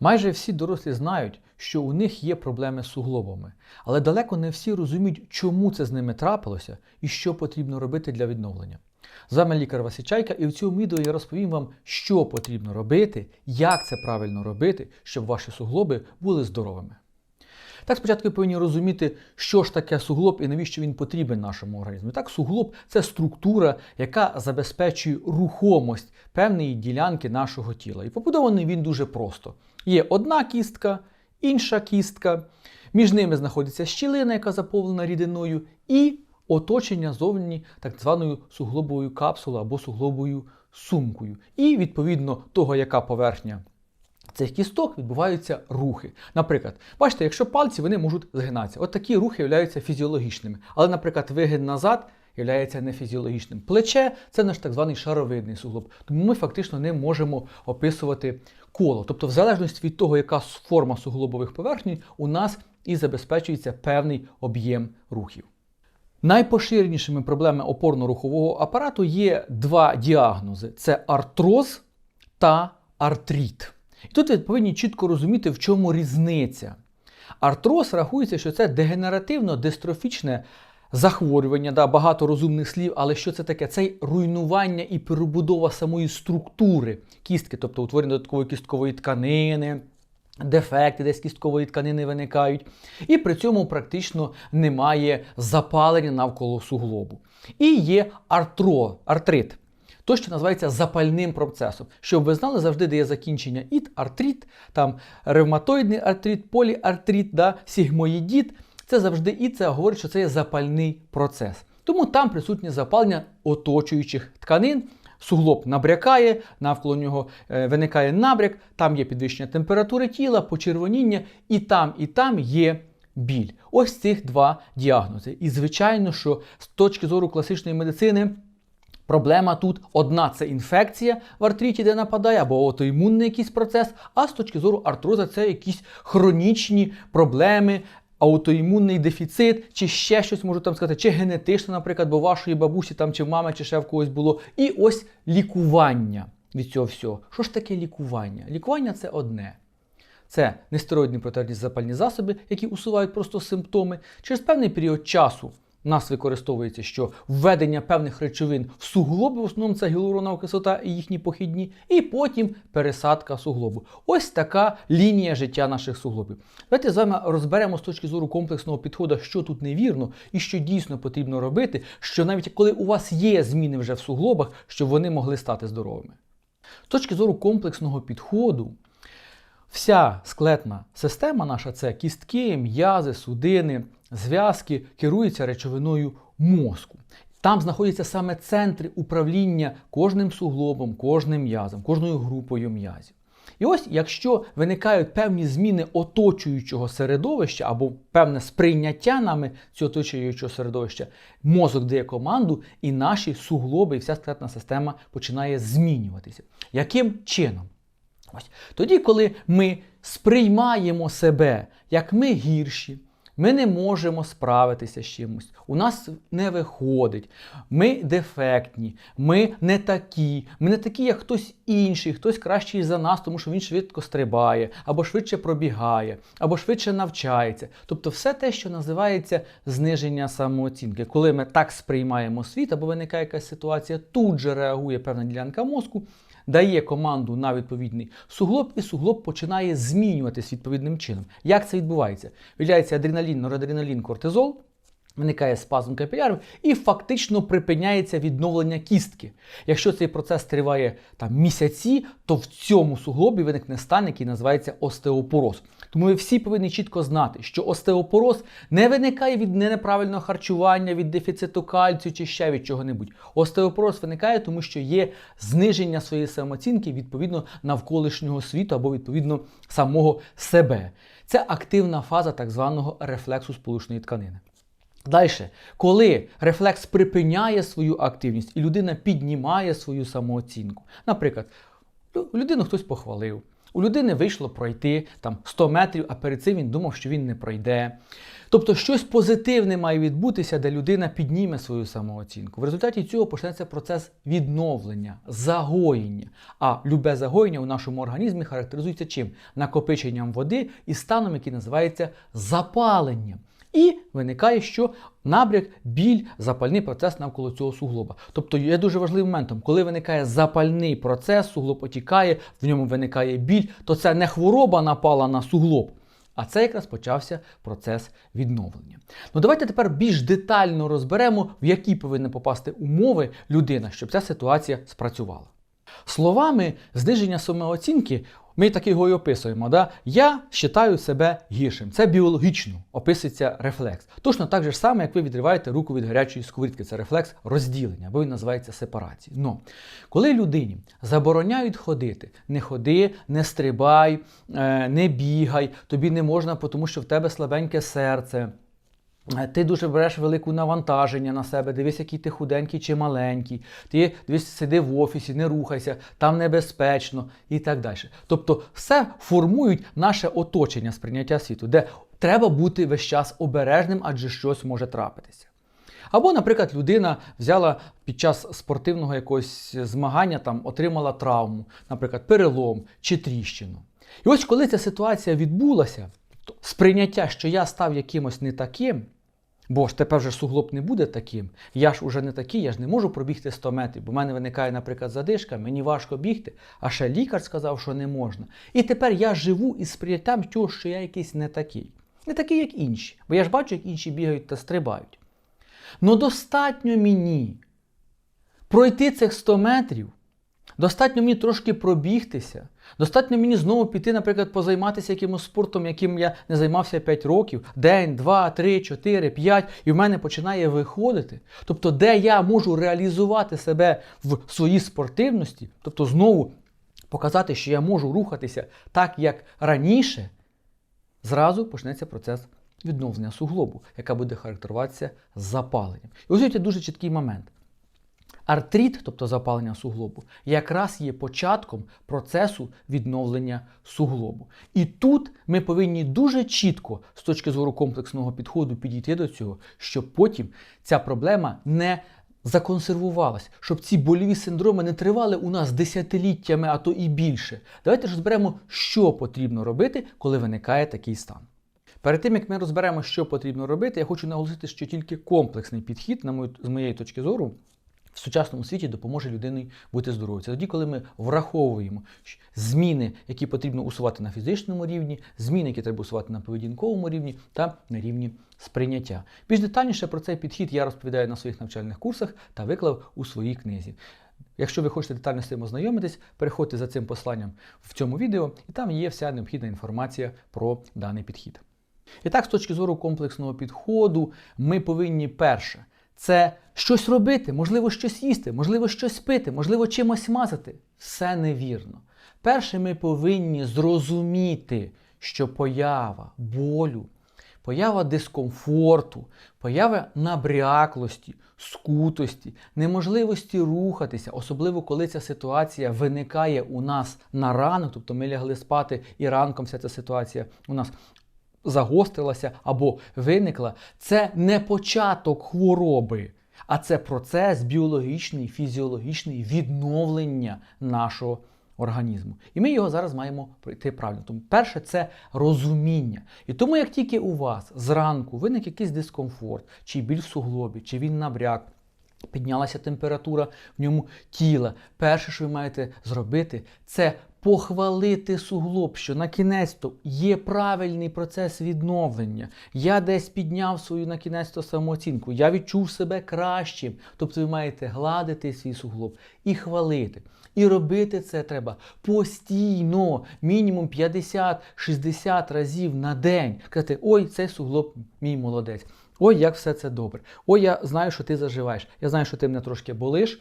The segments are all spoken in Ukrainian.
Майже всі дорослі знають, що у них є проблеми з суглобами, але далеко не всі розуміють, чому це з ними трапилося і що потрібно робити для відновлення. З вами лікар Васичайка, і в цьому відео я розповім вам, що потрібно робити, як це правильно робити, щоб ваші суглоби були здоровими. Так, спочатку ви повинні розуміти, що ж таке суглоб і навіщо він потрібен нашому організму. Так, суглоб це структура, яка забезпечує рухомость певної ділянки нашого тіла. І побудований він дуже просто. Є одна кістка, інша кістка, між ними знаходиться щілина, яка заповнена рідиною, і оточення зовні так званою суглобовою капсулою або суглобовою сумкою. І відповідно того, яка поверхня цих кісток відбуваються рухи. Наприклад, бачите, якщо пальці вони можуть згинатися. От такі рухи являються фізіологічними. Але, наприклад, вигин назад являється нефізіологічним. Плече це наш так званий шаровидний суглоб. Тому ми фактично не можемо описувати коло. Тобто, в залежності від того, яка форма суглобових поверхній, у нас і забезпечується певний об'єм рухів. Найпоширенішими проблемами опорно-рухового апарату є два діагнози: це артроз та артрит. І тут ви повинні чітко розуміти, в чому різниця. Артроз рахується, що це дегенеративно-дистрофічне захворювання, да, багато розумних слів, але що це таке? Це руйнування і перебудова самої структури кістки, тобто утворення додаткової кісткової тканини. Дефекти десь кісткової тканини виникають, і при цьому практично немає запалення навколо суглобу. І є артро, артрит, то, що називається запальним процесом. Щоб ви знали, завжди де є закінчення іт, артрит, там ревматоїдний артрит, поліартрит, да, сігмоїдіт. Це завжди і це говорить, що це є запальний процес. Тому там присутнє запалення оточуючих тканин. Суглоб набрякає, навколо нього е, виникає набряк, там є підвищення температури тіла, почервоніння, і там, і там є біль. Ось цих два діагнози. І звичайно, що з точки зору класичної медицини. Проблема тут одна це інфекція в артриті, де нападає, або аутоімунний якийсь процес, а з точки зору артроза це якісь хронічні проблеми, аутоімунний дефіцит, чи ще щось можу там сказати, чи генетично, наприклад, бо вашої бабусі там, чи мами, чи ще в когось було. І ось лікування від цього всього. Що ж таке лікування? Лікування це одне. Це нестероїдні протизапальні засоби, які усувають просто симптоми. Через певний період часу нас використовується, що введення певних речовин в суглоби, в основному це гіалуронова кислота і їхні похідні, і потім пересадка суглобу. Ось така лінія життя наших суглобів. Давайте з вами розберемо з точки зору комплексного підходу, що тут невірно і що дійсно потрібно робити, що навіть коли у вас є зміни вже в суглобах, щоб вони могли стати здоровими. З точки зору комплексного підходу. Вся склетна система наша це кістки, м'язи, судини, зв'язки керуються речовиною мозку. Там знаходяться саме центри управління кожним суглобом, кожним м'язом, кожною групою м'язів. І ось, якщо виникають певні зміни оточуючого середовища або певне сприйняття нами цього оточуючого середовища, мозок дає команду, і наші суглоби, і вся склетна система починає змінюватися. Яким чином? Ось тоді, коли ми сприймаємо себе, як ми гірші, ми не можемо справитися з чимось, у нас не виходить, ми дефектні, ми не такі, ми не такі, як хтось інший, хтось кращий за нас, тому що він швидко стрибає, або швидше пробігає, або швидше навчається. Тобто все те, що називається зниження самооцінки. Коли ми так сприймаємо світ, або виникає якась ситуація, тут же реагує певна ділянка мозку дає команду на відповідний суглоб, і суглоб починає змінюватись відповідним чином. Як це відбувається? Виділяється адреналін, норадреналін, кортизол. Виникає спазм капілярів і фактично припиняється відновлення кістки. Якщо цей процес триває там місяці, то в цьому суглобі виникне стан, який називається остеопороз. Тому ви всі повинні чітко знати, що остеопороз не виникає від неправильного харчування, від дефіциту кальцію чи ще від чого-небудь. Остеопороз виникає, тому що є зниження своєї самооцінки відповідно навколишнього світу або відповідно самого себе. Це активна фаза так званого рефлексу сполучної тканини. Далі, коли рефлекс припиняє свою активність і людина піднімає свою самооцінку. Наприклад, людину хтось похвалив, У людини вийшло пройти там 100 метрів, а перед цим він думав, що він не пройде. Тобто щось позитивне має відбутися, де людина підніме свою самооцінку. В результаті цього почнеться процес відновлення, загоєння. А любе загоєння у нашому організмі характеризується чим? Накопиченням води і станом, який називається запаленням. І виникає, що набряк, біль, запальний процес навколо цього суглоба. Тобто є дуже важливим моментом, коли виникає запальний процес, суглоб отікає, в ньому виникає біль, то це не хвороба напала на суглоб, а це якраз почався процес відновлення. Ну давайте тепер більш детально розберемо, в які повинні попасти умови людина, щоб ця ситуація спрацювала. Словами зниження самооцінки ми так його і описуємо. Да? Я вважаю себе гіршим. Це біологічно описується рефлекс. Точно так же саме, як ви відриваєте руку від гарячої сковорідки. Це рефлекс розділення, або він називається сепарацією. Но коли людині забороняють ходити, не ходи, не стрибай, е, не бігай, тобі не можна, тому що в тебе слабеньке серце. Ти дуже береш велике навантаження на себе, дивись, який ти худенький чи маленький, ти дивись, сиди в офісі, не рухайся, там небезпечно і так далі. Тобто все формують наше оточення сприйняття світу, де треба бути весь час обережним, адже щось може трапитися. Або, наприклад, людина взяла під час спортивного якогось змагання, там, отримала травму, наприклад, перелом чи тріщину. І ось коли ця ситуація відбулася, сприйняття, що я став якимось не таким, бо ж тепер вже суглоб не буде таким, я ж уже не такий, я ж не можу пробігти 100 метрів, бо в мене виникає, наприклад, задишка, мені важко бігти, а ще лікар сказав, що не можна. І тепер я живу із сприйняттям того, що я якийсь не такий. Не такий, як інші. Бо я ж бачу, як інші бігають та стрибають. Ну достатньо мені пройти цих 100 метрів, достатньо мені трошки пробігтися, достатньо мені знову піти, наприклад, позайматися якимось спортом, яким я не займався 5 років, день, 2, 3, 4, 5, і в мене починає виходити. Тобто, де я можу реалізувати себе в своїй спортивності, тобто знову показати, що я можу рухатися так, як раніше, зразу почнеться процес відновлення суглобу, яка буде характеруватися запаленням. І ось є дуже чіткий момент. Артрит, тобто запалення суглобу, якраз є початком процесу відновлення суглобу. І тут ми повинні дуже чітко, з точки зору комплексного підходу, підійти до цього, щоб потім ця проблема не законсервувалась, щоб ці боліві синдроми не тривали у нас десятиліттями, а то і більше. Давайте ж розберемо, що потрібно робити, коли виникає такий стан. Перед тим як ми розберемо, що потрібно робити, я хочу наголосити, що тільки комплексний підхід, на мою, з моєї точки зору, в сучасному світі допоможе людині бути здоровою. Це тоді, коли ми враховуємо зміни, які потрібно усувати на фізичному рівні, зміни, які треба усувати на поведінковому рівні та на рівні сприйняття. Більш детальніше про цей підхід я розповідаю на своїх навчальних курсах та виклав у своїй книзі. Якщо ви хочете детально з цим ознайомитись, переходьте за цим посланням в цьому відео, і там є вся необхідна інформація про даний підхід. І так, з точки зору комплексного підходу, ми повинні перше це щось робити, можливо, щось їсти, можливо, щось пити, можливо, чимось мазати. Все невірно. Перше, ми повинні зрозуміти, що поява болю, поява дискомфорту, поява набряклості, скутості, неможливості рухатися, особливо коли ця ситуація виникає у нас на ранок, тобто ми лягли спати і ранком вся ця ситуація у нас загострилася або виникла, це не початок хвороби, а це процес біологічний, фізіологічний відновлення нашого організму. І ми його зараз маємо пройти правильно. Тому перше це розуміння. І тому, як тільки у вас зранку виник якийсь дискомфорт, чи біль в суглобі, чи він набряк, піднялася температура в ньому тіла. Перше, що ви маєте зробити, це похвалити суглоб, що на кінець-то є правильний процес відновлення. Я десь підняв свою на кінець самооцінку, я відчув себе кращим. Тобто ви маєте гладити свій суглоб і хвалити. І робити це треба постійно, мінімум 50-60 разів на день. Казати, ой, цей суглоб мій молодець. Ой, як все це добре. Ой, я знаю, що ти заживаєш. Я знаю, що ти мене трошки болиш.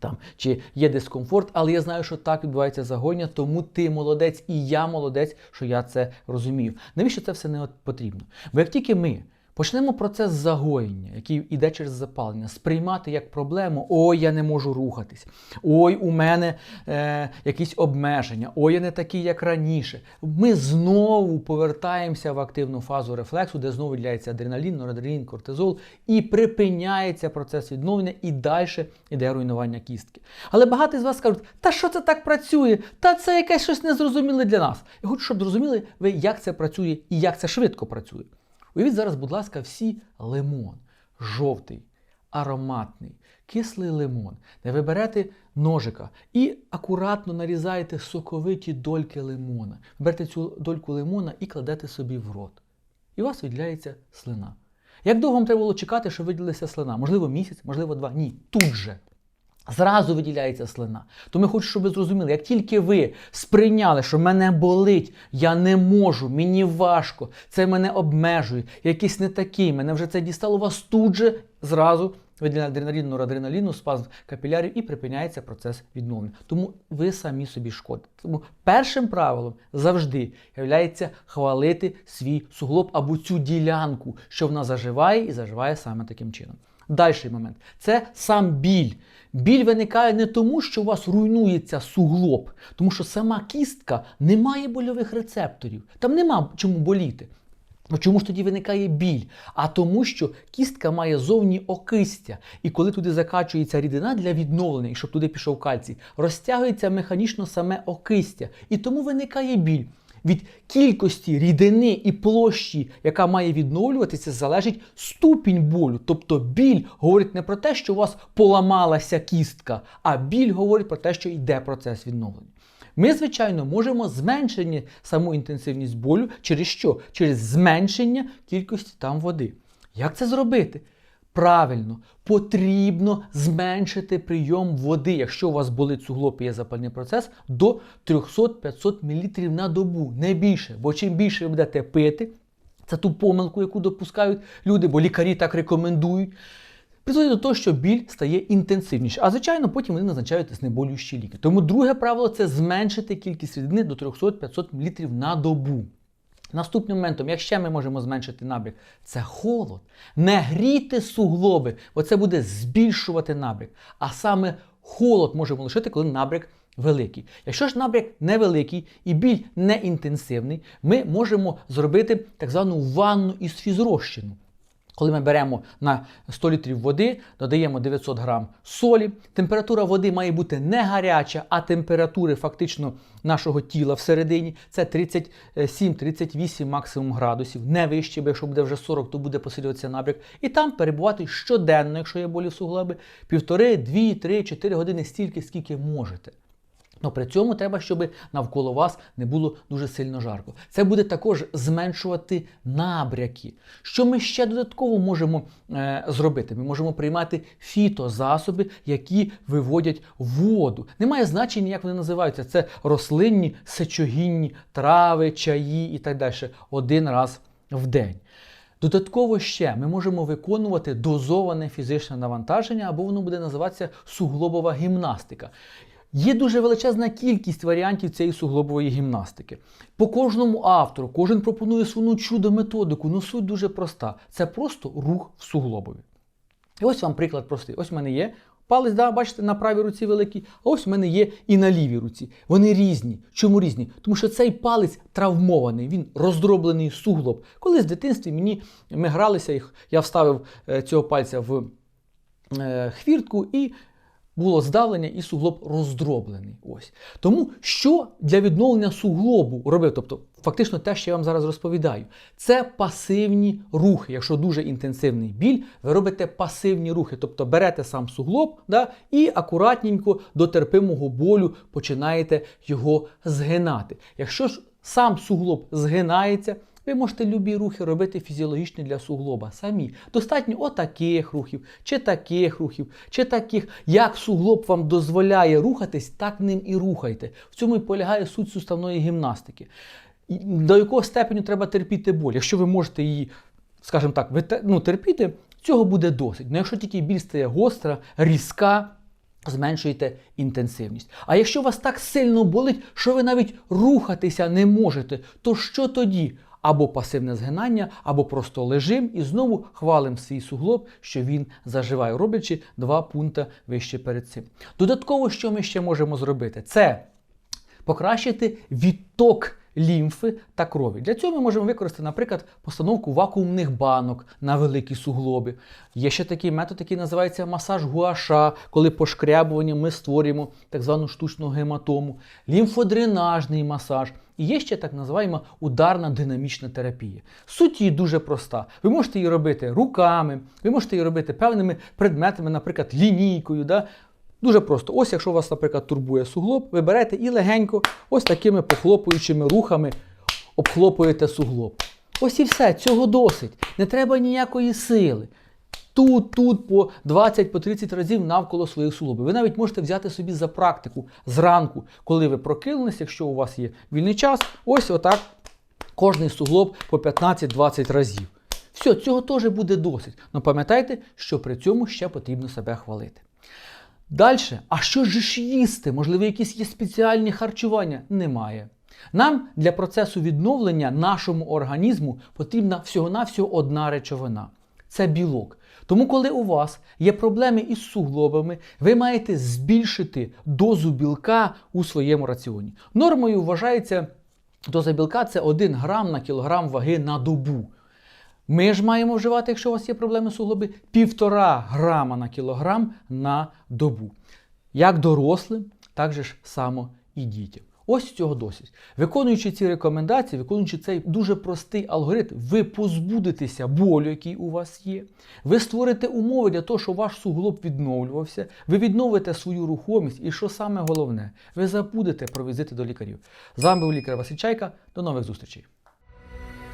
Там, чи є дискомфорт, але я знаю, що так відбувається загоння, тому ти молодець і я молодець, що я це розумію. Навіщо це все не потрібно? Бо як тільки ми Почнемо процес загоєння, який йде через запалення, сприймати як проблему: ой, я не можу рухатись, ой, у мене е, якісь обмеження, ой, я не такий, як раніше. Ми знову повертаємося в активну фазу рефлексу, де знову виділяється адреналін, норадреналін, кортизол, і припиняється процес відновлення, і далі йде руйнування кістки. Але багато з вас скажуть, та що це так працює? Та це якесь щось незрозуміле для нас. Я хочу, щоб зрозуміли ви, як це працює і як це швидко працює. Уявіть зараз, будь ласка, всі лимон, жовтий, ароматний, кислий лимон, де ви берете ножика і акуратно нарізаєте соковиті дольки лимона. Берете цю дольку лимона і кладете собі в рот. І у вас виділяється слина. Як довго вам треба було чекати, щоб виділилася слина? Можливо, місяць, можливо, два. Ні, тут же. Зразу виділяється слина. Тому я хочу, щоб ви зрозуміли, як тільки ви сприйняли, що мене болить, я не можу, мені важко, це мене обмежує, якийсь не такий, мене вже це дістало, вас тут же зразу виділяє адреналін, норадреналіну, спазм капілярів і припиняється процес відновлення. Тому ви самі собі шкодите. Тому першим правилом завжди є хвалити свій суглоб або цю ділянку, що вона заживає і заживає саме таким чином. Дальший момент це сам біль. Біль виникає не тому, що у вас руйнується суглоб, тому що сама кістка не має больових рецепторів. Там нема чому боліти. Ну чому ж тоді виникає біль? А тому, що кістка має зовні окистя, і коли туди закачується рідина для відновлення, і щоб туди пішов кальцій, розтягується механічно саме окистя. І тому виникає біль. Від кількості рідини і площі, яка має відновлюватися, залежить ступінь болю. Тобто біль говорить не про те, що у вас поламалася кістка, а біль говорить про те, що йде процес відновлення. Ми, звичайно, можемо зменшити саму інтенсивність болю через що? Через зменшення кількості там води. Як це зробити? Правильно, потрібно зменшити прийом води, якщо у вас болить суглоб і є запальний процес, до 300-500 мл на добу, не більше. Бо чим більше ви будете пити, це ту помилку, яку допускають люди, бо лікарі так рекомендують. Призводить до того, що біль стає інтенсивніше. А звичайно, потім вони назначають знеболюючі ліки. Тому друге правило це зменшити кількість рідини до 300-500 мл на добу. Наступним моментом, як ще ми можемо зменшити набряк, це холод. Не гріти суглоби, бо це буде збільшувати набряк. А саме холод можемо лишити, коли набряк великий. Якщо ж набряк невеликий і біль не інтенсивний, ми можемо зробити так звану ванну із фізрозчину. Коли ми беремо на 100 літрів води, додаємо 900 грам солі. Температура води має бути не гаряча, а температури фактично нашого тіла всередині це 37-38 максимум градусів, не вище, бо якщо буде вже 40, то буде посилюватися набряк. І там перебувати щоденно, якщо є болі суглоби, півтори, дві, три, чотири години стільки, скільки можете. Но при цьому треба, щоб навколо вас не було дуже сильно жарко. Це буде також зменшувати набряки. Що ми ще додатково можемо е, зробити? Ми можемо приймати фітозасоби, які виводять воду. Немає значення, як вони називаються. Це рослинні, сечогінні трави, чаї і так далі. Один раз в день. Додатково ще ми можемо виконувати дозоване фізичне навантаження, або воно буде називатися суглобова гімнастика. Є дуже величезна кількість варіантів цієї суглобової гімнастики. По кожному автору, кожен пропонує свою чудо-методику, але суть дуже проста. Це просто рух в суглобові. І ось вам приклад простий. Ось в мене є палець, да, бачите, на правій руці великий, а ось в мене є і на лівій руці. Вони різні. Чому різні? Тому що цей палець травмований, він роздроблений суглоб. Коли з дитинстві мені ми гралися, я вставив е, цього пальця в е, хвіртку і було здавлення і суглоб роздроблений. Ось. Тому що для відновлення суглобу робив? Тобто, фактично те, що я вам зараз розповідаю, це пасивні рухи. Якщо дуже інтенсивний біль, ви робите пасивні рухи. Тобто берете сам суглоб да, і акуратненько до терпимого болю починаєте його згинати. Якщо ж сам суглоб згинається, ви можете любі рухи робити фізіологічні для суглоба самі. Достатньо отаких рухів, чи таких рухів, чи таких. Як суглоб вам дозволяє рухатись, так ним і рухайте. В цьому і полягає суть суставної гімнастики. До якого степеню треба терпіти боль? Якщо ви можете її, скажімо так, ну, терпіти, цього буде досить. Ну, якщо тільки біль стає гостра, різка. Зменшуєте інтенсивність. А якщо вас так сильно болить, що ви навіть рухатися не можете, то що тоді? Або пасивне згинання, або просто лежим і знову хвалимо свій суглоб, що він заживає, роблячи два пункти вище перед цим. Додатково, що ми ще можемо зробити? Це покращити відток лімфи та крові. Для цього ми можемо використати, наприклад, постановку вакуумних банок на великі суглоби. Є ще такий метод, який називається масаж гуаша, коли пошкрябуванням ми створюємо так звану штучну гематому, лімфодренажний масаж. І є ще так називаємо ударна динамічна терапія. Суть її дуже проста. Ви можете її робити руками, ви можете її робити певними предметами, наприклад, лінійкою. Да? Дуже просто. Ось, якщо вас, наприклад, турбує суглоб, ви берете і легенько, ось такими похлопуючими рухами обхлопуєте суглоб. Ось і все, цього досить. Не треба ніякої сили. Тут, тут по 20 по 30 разів навколо своїх суглобів. Ви навіть можете взяти собі за практику зранку, коли ви прокинулись, якщо у вас є вільний час, ось отак кожний суглоб по 15-20 разів. Все, цього теж буде досить. Але пам'ятайте, що при цьому ще потрібно себе хвалити. Далі, а що ж їсти? Можливо, якісь є спеціальні харчування? Немає. Нам для процесу відновлення нашому організму потрібна всього-навсього одна речовина це білок. Тому, коли у вас є проблеми із суглобами, ви маєте збільшити дозу білка у своєму раціоні. Нормою вважається доза білка це 1 грам на кілограм ваги на добу. Ми ж маємо вживати, якщо у вас є проблеми з суглоби, 1,5 грама на кілограм на добу. Як дорослим, так же ж само і дітям. Ось цього досить. Виконуючи ці рекомендації, виконуючи цей дуже простий алгоритм, ви позбудетеся болю, який у вас є. Ви створите умови для того, щоб ваш суглоб відновлювався, ви відновите свою рухомість, і що саме головне, ви забудете про візити до лікарів. З вами був лікар Василь Чайка. До нових зустрічей.